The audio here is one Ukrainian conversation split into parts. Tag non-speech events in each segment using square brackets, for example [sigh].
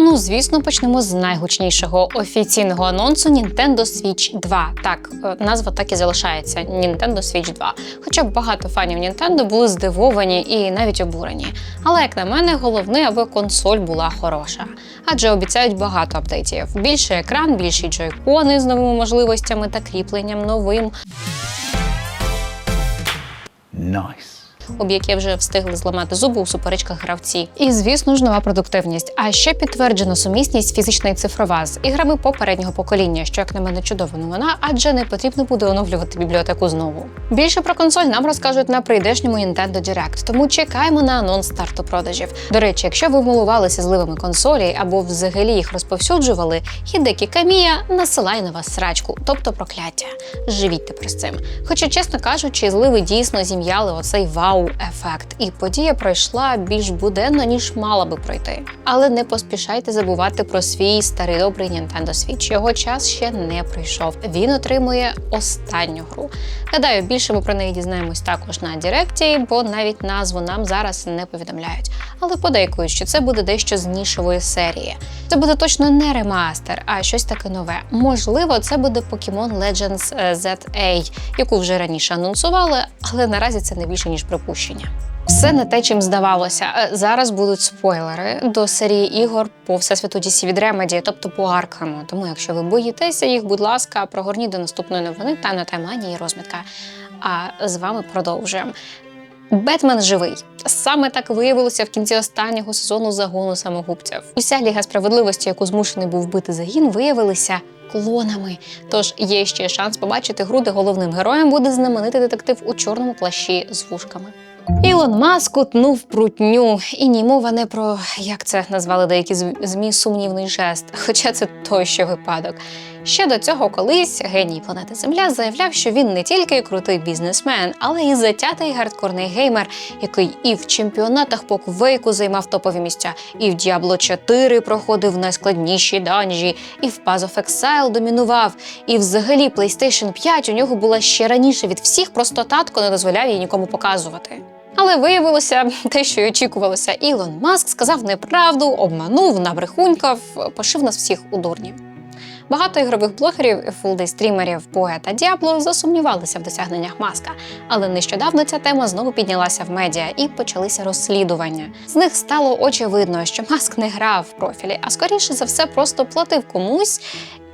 Ну, звісно, почнемо з найгучнішого офіційного анонсу Nintendo Switch 2. Так, е, назва так і залишається Nintendo Switch 2. Хоча багато фанів Nintendo були здивовані і навіть обурені. Але як на мене, головне, аби консоль була хороша. Адже обіцяють багато апдейтів: більший екран, більші джойкони з новими можливостями та кріпленням новим. Nice. Об які вже встигли зламати зуби у суперечках гравці. І звісно ж, нова продуктивність. А ще підтверджено сумісність фізична і цифрова з іграми попереднього покоління, що як на мене чудова новина, адже не потрібно буде оновлювати бібліотеку знову. Більше про консоль нам розкажуть на прийдешньому Nintendo Direct, тому чекаємо на анонс старту продажів. До речі, якщо ви вмилувалися зливами консолі або взагалі їх розповсюджували, Хідекі Камія насилає на вас срачку, тобто прокляття. Живіть тепер з цим. Хоча, чесно кажучи, зливи дійсно зім'яли оцей вау-ефект, і подія пройшла більш буденно, ніж мала би пройти. Але не поспішайте забувати про свій старий добрий Nintendo Switch. Його час ще не прийшов. Він отримує останню гру. Гадаю, більше ми про неї дізнаємось також на Директі, бо навіть назву нам зараз не повідомляють. Але подейкують, що це буде дещо з нішевої серії. Це буде точно не ремастер, а щось таке нове. Можливо, це буде Pokemon Legends е, ZA, яку вже раніше анонсували, але наразі це не більше ніж припущення. Все не те, чим здавалося. Е, Зараз будуть спойлери до серії ігор по всесвіту DC від Remedy, тобто по Аркаму. Тому, якщо ви боїтеся їх, будь ласка, прогорніть до наступної новини та на таймані і розмітка. А з вами продовжуємо. Бетмен живий. Саме так виявилося в кінці останнього сезону загону самогубців. Уся ліга справедливості, яку змушений був вбити загін, виявилися клонами. Тож є ще шанс побачити гру, де головним героєм буде знаменитий детектив у чорному плащі з вушками. Ілон Маск утнув прутню, і не про як це назвали деякі змі сумнівний жест, хоча це той ще випадок. Ще до цього колись геній планети Земля заявляв, що він не тільки крутий бізнесмен, але й затятий гардкорний геймер, який і в чемпіонатах по квейку займав топові місця, і в Diablo 4 проходив найскладніші данжі, і в Path of Exile домінував. І взагалі PlayStation 5 у нього була ще раніше від всіх, просто татко не дозволяв її нікому показувати. Але виявилося [laughs] те, що й очікувалося. Ілон Маск сказав неправду, обманув, набрехунькав, пошив нас всіх у дурні. Багато ігрових блогерів, фулдей-стрімерів, поета Діабло засумнівалися в досягненнях маска, але нещодавно ця тема знову піднялася в медіа і почалися розслідування. З них стало очевидно, що маск не грав в профілі, а скоріше за все просто платив комусь,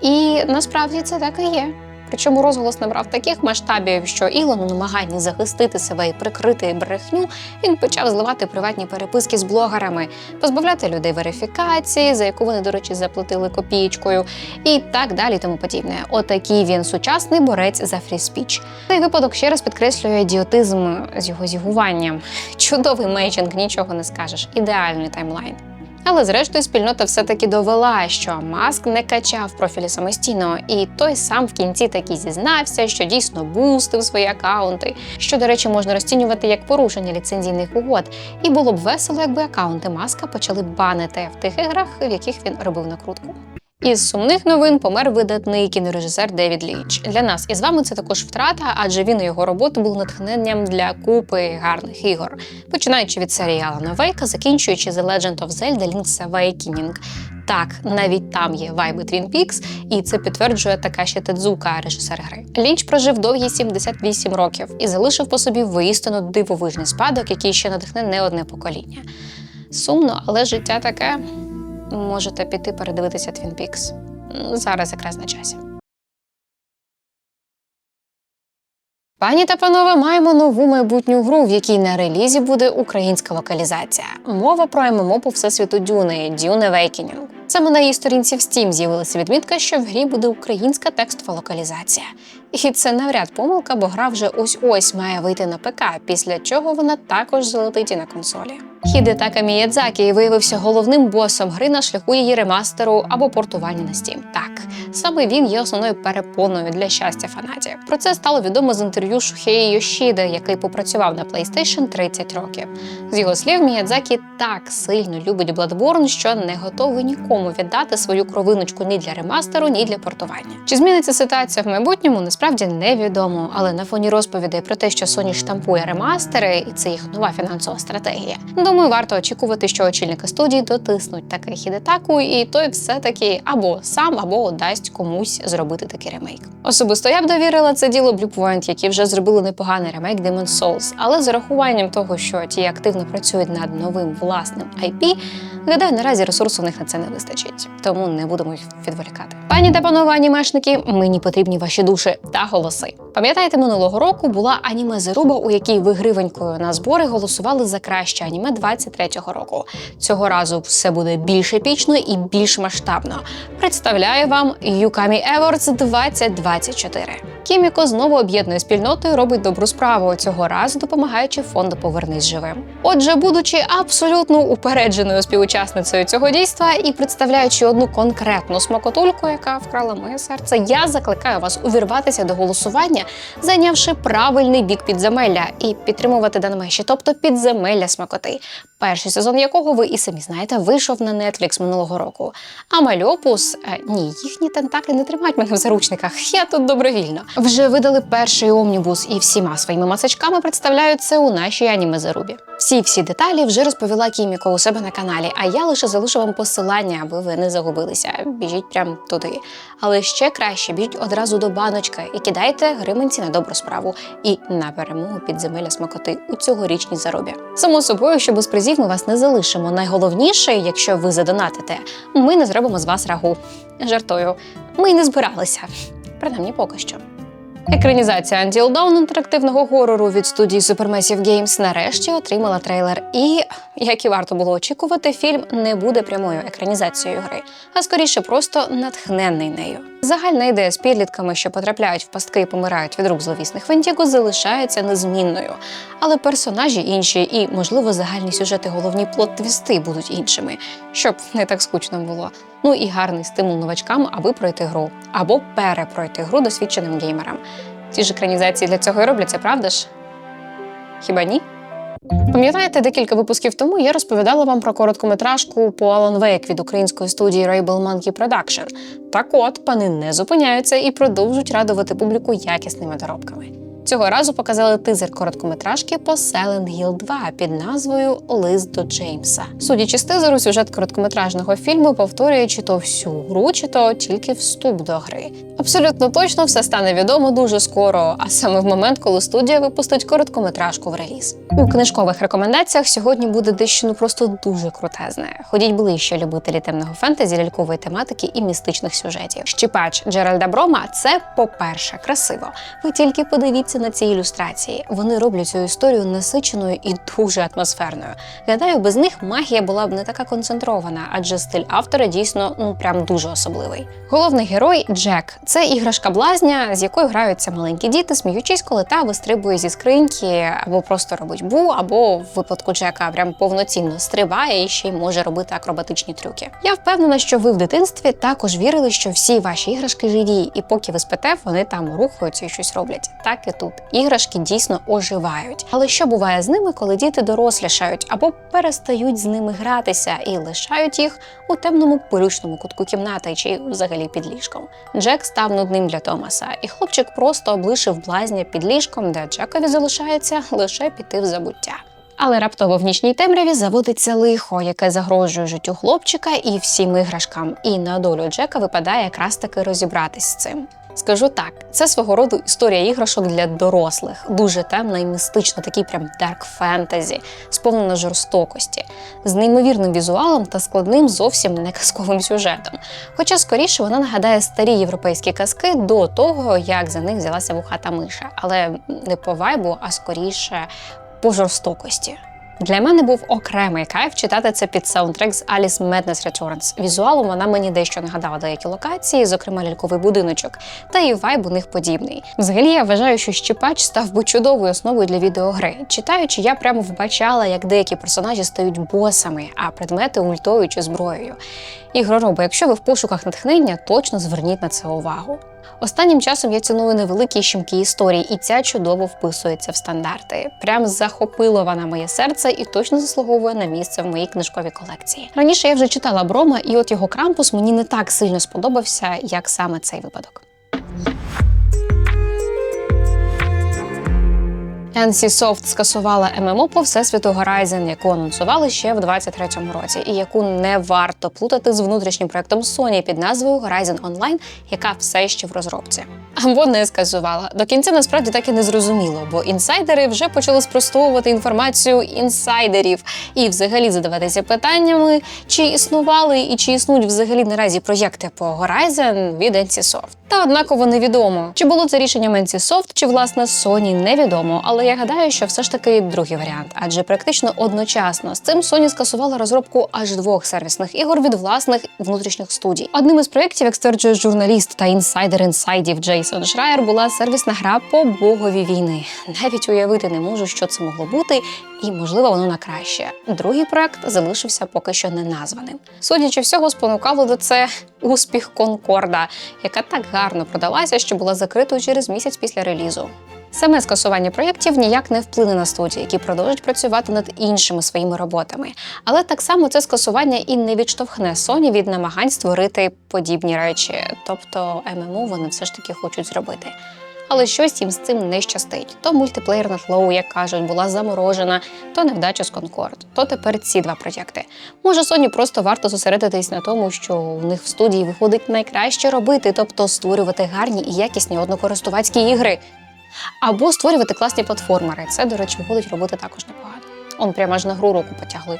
і насправді це так і є. Причому розголос набрав таких масштабів, що Ілон у намаганні захистити себе і прикрити брехню, він почав зливати приватні переписки з блогерами, позбавляти людей верифікації, за яку вони, до речі, заплатили копієчкою, і так далі, тому подібне. Отакий він сучасний борець за фріспіч. Цей випадок ще раз підкреслює ідіотизм з його зігуванням. Чудовий мейджинг, нічого не скажеш. Ідеальний таймлайн. Але зрештою спільнота все-таки довела, що Маск не качав профілі самостійно, і той сам в кінці таки зізнався, що дійсно бустив свої акаунти, що, до речі, можна розцінювати як порушення ліцензійних угод. І було б весело, якби акаунти Маска почали банити в тих іграх, в яких він робив накрутку. Із сумних новин помер видатний кінорежисер Девід Ліч. Для нас і з вами це також втрата, адже він і його роботи були натхненням для купи гарних ігор, починаючи від серії Алана Вейка, закінчуючи The Legend of Zelda Link's Awakening. Так, навіть там є вайби Twin Peaks, і це підтверджує Такаші Тедзука, режисер гри. Лінч прожив довгі 78 років і залишив по собі воістину дивовижний спадок, який ще надихне не одне покоління. Сумно, але життя таке. Можете піти передивитися Twin Peaks. Зараз якраз на часі. Пані та панове, маємо нову майбутню гру, в якій на релізі буде українська локалізація. Мова про ММО по всесвіту Дюни Dune Awakening. Саме на її сторінці в Steam з'явилася відмітка, що в грі буде українська текстова локалізація. І це навряд помилка, бо гра вже ось-ось має вийти на ПК, після чого вона також залетить і на консолі. Хідетака Міядзакі виявився головним босом гри на шляху її ремастеру або портування на Steam. Так, саме він є основною перепоною для щастя фанатів. Про це стало відомо з інтерв'ю Шухеї Йошіди, який попрацював на PlayStation 30 років. З його слів, Міядзакі так сильно любить Bloodborne, що не готовий нікому віддати свою кровиночку ні для ремастеру, ні для портування. Чи зміниться ситуація в майбутньому? Насправді невідомо, але на фоні розповідей про те, що Sony штампує ремастери, і це їх нова фінансова стратегія. Думаю, варто очікувати, що очільники студії дотиснуть таке хідетаку, і той все-таки або сам, або дасть комусь зробити такий ремейк. Особисто я б довірила це діло Bluepoint, які вже зробили непоганий ремейк Demon's Souls, але з урахуванням того, що ті активно працюють над новим власним IP, гадаю, наразі ресурсу у них на це не вистачить, тому не будемо їх відволікати. Пані та панове анімешники, мені потрібні ваші душі та голоси. Пам'ятаєте, минулого року була аніме Заруба, у якій ви гривенькою на збори голосували за краще аніме 23-го року. Цього разу все буде більш епічно і більш масштабно. Представляю вам Юкамі Awards 2024. Кіміко знову об'єднує спільнотою, робить добру справу цього разу, допомагаючи фонду Повернись живим. Отже, будучи абсолютно упередженою співучасницею цього дійства і представляючи одну конкретну смакотульку, яка вкрала моє серце, я закликаю вас увірватися до голосування, зайнявши правильний бік підземелля і підтримувати данмеші, тобто підземелля смакоти. Перший сезон якого ви і самі знаєте, вийшов на Netflix минулого року. А Мальопус е, ні, їхні тентаклі не тримають мене в заручниках. Я тут добровільно. Вже видали перший омнібус і всіма своїми масачками представляють це у нашій аніме зарубі. Всі всі деталі вже розповіла Кіміко у себе на каналі, а я лише залишу вам посилання, аби ви не загубилися. Біжіть прямо туди. Але ще краще біжіть одразу до баночки і кидайте гриманці на добру справу і на перемогу підземелля смакоти у цьогорічній заробі. Само собою, що без призів ми вас не залишимо. Найголовніше, якщо ви задонатите, ми не зробимо з вас рагу. Жартую, ми не збиралися. Принаймні поки що. Екранізація Until Dawn інтерактивного горору від студії Supermassive Games нарешті отримала трейлер. І, як і варто було очікувати, фільм не буде прямою екранізацією гри, а скоріше просто натхненний нею. Загальна ідея з підлітками, що потрапляють в пастки і помирають від рук зловісних Вентіго, залишається незмінною. Але персонажі інші і, можливо, загальні сюжети, головні плот-твісти будуть іншими, щоб не так скучно було. Ну і гарний стимул новачкам, аби пройти гру або перепройти гру досвідченим геймерам. Ці ж екранізації для цього і робляться, правда ж? Хіба ні? Пам'ятаєте, декілька випусків тому я розповідала вам про короткометражку по Alan Wake від української студії Rebel Monkey Production. Так от, пани не зупиняються і продовжують радувати публіку якісними доробками. Цього разу показали тизер короткометражки по Silent Hill 2 під назвою Лист до Джеймса. Судячи з тизеру, сюжет короткометражного фільму повторює чи то всю гру, чи то тільки вступ до гри. Абсолютно точно все стане відомо дуже скоро, а саме в момент, коли студія випустить короткометражку в реліз. У книжкових рекомендаціях сьогодні буде дещо ну просто дуже крутезне. Ходіть ближче любителі темного фентезі, лялькової тематики і містичних сюжетів. Щіпач Джеральда Брома це, по-перше, красиво. Ви тільки подивіться на ці ілюстрації. Вони роблять цю історію насиченою і дуже атмосферною. Гадаю, без них магія була б не така концентрована, адже стиль автора дійсно ну прям дуже особливий. Головний герой Джек це іграшка блазня, з якою граються маленькі діти, сміючись, коли та вистрибує зі скриньки, або просто робить бу, або в випадку Джека прям повноцінно стрибає і ще й може робити акробатичні трюки. Я впевнена, що ви в дитинстві також вірили, що всі ваші іграшки живі, і поки ви спите, вони там рухаються і щось роблять. Так і тут іграшки дійсно оживають. Але що буває з ними, коли діти дорослішають або перестають з ними гратися і лишають їх у темному пилючному кутку кімнати чи взагалі під ліжком? Джек став нудним для Томаса, і хлопчик просто облишив блазня під ліжком, де Джекові залишається лише піти в забуття. Але раптово в нічній темряві заводиться лихо, яке загрожує життю хлопчика і всім іграшкам. І на долю Джека випадає якраз таки розібратись з цим. Скажу так, це свого роду історія іграшок для дорослих, дуже темна і містична, такий прям дарк фентезі, сповнена жорстокості, з неймовірним візуалом та складним зовсім не казковим сюжетом. Хоча скоріше вона нагадає старі європейські казки до того, як за них взялася вухата миша, але не по вайбу, а скоріше по жорстокості. Для мене був окремий кайф читати це під саундтрек з Alice Madness Returns. Візуалом вона мені дещо нагадала деякі локації, зокрема ляльковий будиночок, та і вайб у них подібний. Взагалі я вважаю, що щепач став би чудовою основою для відеогри. Читаючи, я прямо вбачала, як деякі персонажі стають босами, а предмети ультою чи зброєю. Ігророби, якщо ви в пошуках натхнення, точно зверніть на це увагу. Останнім часом я ціную невеликі щемкі історії, і ця чудово вписується в стандарти. Прям захопила вона моє серце і точно заслуговує на місце в моїй книжковій колекції. Раніше я вже читала Брома, і от його крампус мені не так сильно сподобався, як саме цей випадок. NCSoft скасувала ММО по всесвіту Horizon, яку анонсували ще в 23-му році, і яку не варто плутати з внутрішнім проектом Sony під назвою Horizon Online, яка все ще в розробці. Або не скасувала. До кінця насправді так і не зрозуміло, бо інсайдери вже почали спростовувати інформацію інсайдерів і взагалі задаватися питаннями, чи існували і чи існують взагалі наразі проєкти по Horizon від NCSoft. Та однаково невідомо, чи було це рішенням NCSoft, чи власне Sony, невідомо. Але я гадаю, що все ж таки другий варіант, адже практично одночасно з цим Sony скасувала розробку аж двох сервісних ігор від власних внутрішніх студій. Одним із проєктів, як стверджує журналіст та інсайдер інсайдів Джейсон Шрайер, була сервісна гра по богові війни. Навіть уявити не можу, що це могло бути, і можливо воно на краще. Другий проект залишився поки що не названим. Судячи всього, спонукало до це успіх Конкорда, яка так гарно продалася, що була закритою через місяць після релізу. Саме скасування проєктів ніяк не вплине на студії, які продовжать працювати над іншими своїми роботами. Але так само це скасування і не відштовхне Sony від намагань створити подібні речі, тобто ММО вони все ж таки хочуть зробити. Але щось їм з цим не щастить. То мультиплеєрна флоу, як кажуть, була заморожена, то невдача з Concord, то тепер ці два проєкти. Може, Sony просто варто зосередитись на тому, що у них в студії виходить найкраще робити, тобто створювати гарні і якісні однокористувацькі ігри. Або створювати класні платформери. Це, до речі, виходить робити також непогано. Он прямо аж на гру руку потягли.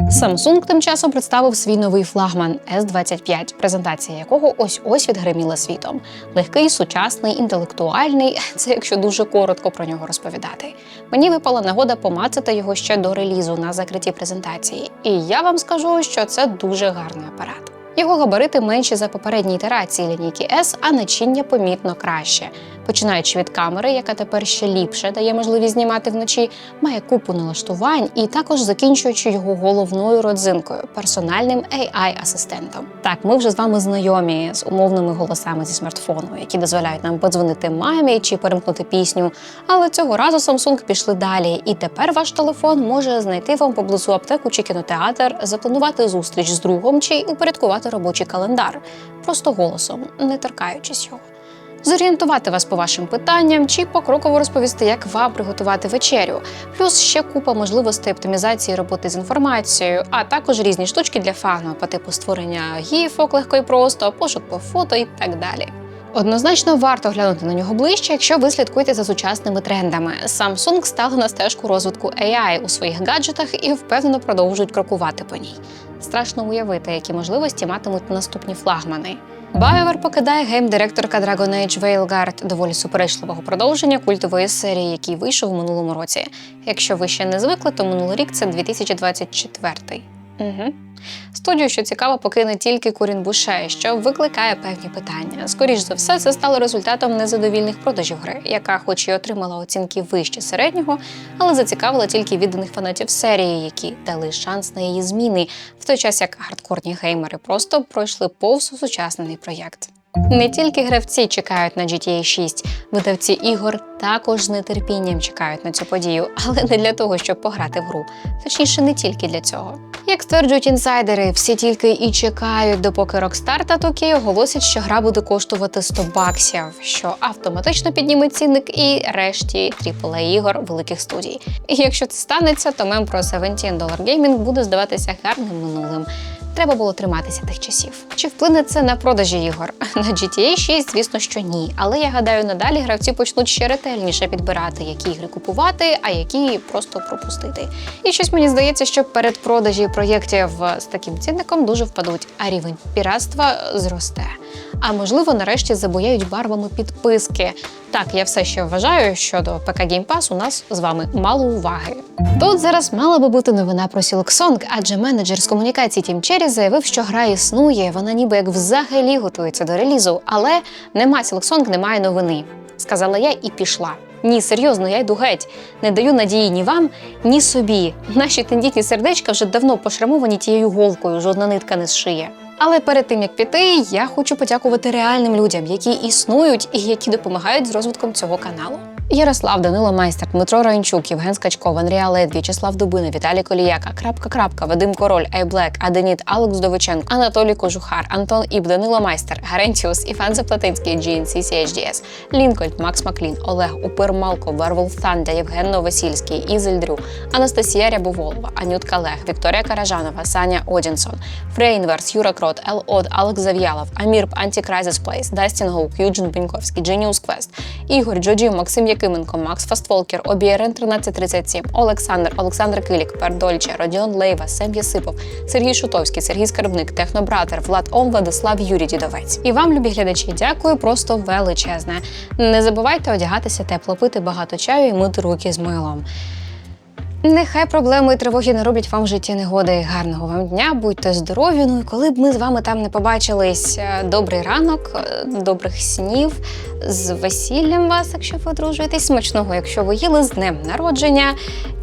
Samsung тим часом представив свій новий флагман S25, презентація якого ось ось відгриміла світом. Легкий, сучасний, інтелектуальний. Це якщо дуже коротко про нього розповідати. Мені випала нагода помацати його ще до релізу на закритій презентації. І я вам скажу, що це дуже гарний апарат. Його габарити менші за попередні ітерації лінійки S, а начиння помітно краще. Починаючи від камери, яка тепер ще ліпше дає можливість знімати вночі, має купу налаштувань, і також закінчуючи його головною родзинкою персональним AI-асистентом. Так, ми вже з вами знайомі з умовними голосами зі смартфону, які дозволяють нам подзвонити мамі чи перемкнути пісню. Але цього разу Samsung пішли далі, і тепер ваш телефон може знайти вам поблизу аптеку чи кінотеатр, запланувати зустріч з другом чи упорядкувати робочий календар, просто голосом, не торкаючись його зорієнтувати вас по вашим питанням чи покроково розповісти, як вам приготувати вечерю. Плюс ще купа можливостей оптимізації роботи з інформацією, а також різні штучки для фану по типу створення гіфок легко і просто, пошук по фото і так далі. Однозначно варто глянути на нього ближче, якщо ви слідкуєте за сучасними трендами. Samsung стали на стежку розвитку AI у своїх гаджетах і впевнено продовжують крокувати по ній. Страшно уявити, які можливості матимуть наступні флагмани. BioWare покидає гейм-директорка Dragon Age Veilguard, доволі суперечливого продовження культової серії, який вийшов у минулому році. Якщо ви ще не звикли, то минулий рік це 2024. Угу. Студію, що цікаво, покине тільки Курін Буше, що викликає певні питання. Скоріш за все, це стало результатом незадовільних продажів гри, яка, хоч і отримала оцінки вище середнього, але зацікавила тільки відданих фанатів серії, які дали шанс на її зміни, в той час як хардкорні геймери просто пройшли повз сучасний проєкт. Не тільки гравці чекають на GTA 6, видавці ігор також з нетерпінням чекають на цю подію, але не для того, щоб пограти в гру. Точніше, не тільки для цього. Як стверджують інсайдери, всі тільки і чекають, допоки Rockstar та Tokyo оголосять, що гра буде коштувати 100 баксів, що автоматично підніме цінник і решті AAA ігор великих студій. І якщо це станеться, то мем про 17 Dollar Gaming буде здаватися гарним минулим. Треба було триматися тих часів. Чи вплине це на продажі ігор? [laughs] На GTA 6, звісно, що ні. Але я гадаю, надалі гравці почнуть ще ретельніше підбирати, які ігри купувати, а які просто пропустити. І щось мені здається, що передпродажі проєктів з таким цінником дуже впадуть, а рівень піратства зросте. А можливо, нарешті забояють барвами підписки. Так, я все ще вважаю, що до ПК Game Pass у нас з вами мало уваги. Тут зараз мала би бути новина про Сілксонг, адже менеджер з комунікації Тім Черрі заявив, що гра існує, вона ніби як взагалі готується до релізу, але нема Сілксонг, немає новини. Сказала я і пішла. Ні, серйозно, я йду геть. Не даю надії ні вам, ні собі. Наші тендітні сердечка вже давно пошрамовані тією голкою, жодна нитка не зшиє. Але перед тим як піти, я хочу подякувати реальним людям, які існують і які допомагають з розвитком цього каналу. Ярослав, Данило Майстер, Дмитро Раїнчук, Євген Скачков, Андрія Лед, В'ячеслав Дубина, Віталій Коліяка, Крапка Крапка, Вадим Король, Айблек, Аденіт, Алекс Довиченко, Анатолій Кожухар, Антон Іб, Данило Майстер, Гарентіус, Іван Заплатинський, GNC CHDS, Лінкольн, Макс Маклін, Олег Упир Малко, Верволф Тандя, Євген Новосільський, Ізель Дрю, Анастасія Рябоволова, Анютка Лег, Вікторія Каражанова, Саня Одінсон, Фрейнверс, Юра Крот, Ел Од, Алекс Зав'ялов, Амір Антікрайзес Плейс, Дастін Гоук, Юджин Беньковський, Genius Quest, Ігор Джоджі, Максим Якименко, Макс Фастволкер, Обієрен 1337, Олександр, Олександр Килік, Пердольче, Родіон Лейва, Сем Єсипов, Сергій Шутовський, Сергій Скарбник, Технобратер, Влад Ом, Владислав Юрій Дідовець. І вам, любі глядачі, дякую просто величезне. Не забувайте одягатися тепло, пити багато чаю і мити руки з милом. Нехай проблеми і тривоги не роблять вам в житті негоди. Гарного вам дня, будьте здорові. Ну і коли б ми з вами там не побачились, е, добрий ранок, е, добрих снів, з весіллям вас, якщо ви одружуєтесь, смачного, якщо ви їли з днем народження,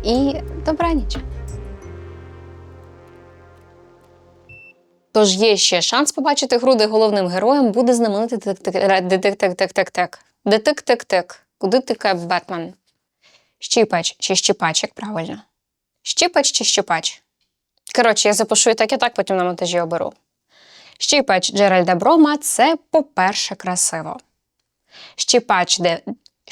і добраніч. Тож є ще шанс побачити груди головним героєм буде знаменитий детектик. Детектик. Куди тикає Бетмен? Щіпач чи щіпач, як правильно? Щіпач чи щіпач? Коротше, я запишу і так, і так, потім на монтажі оберу. Щіпач Джеральда Брома це, по-перше, красиво. Щіпач де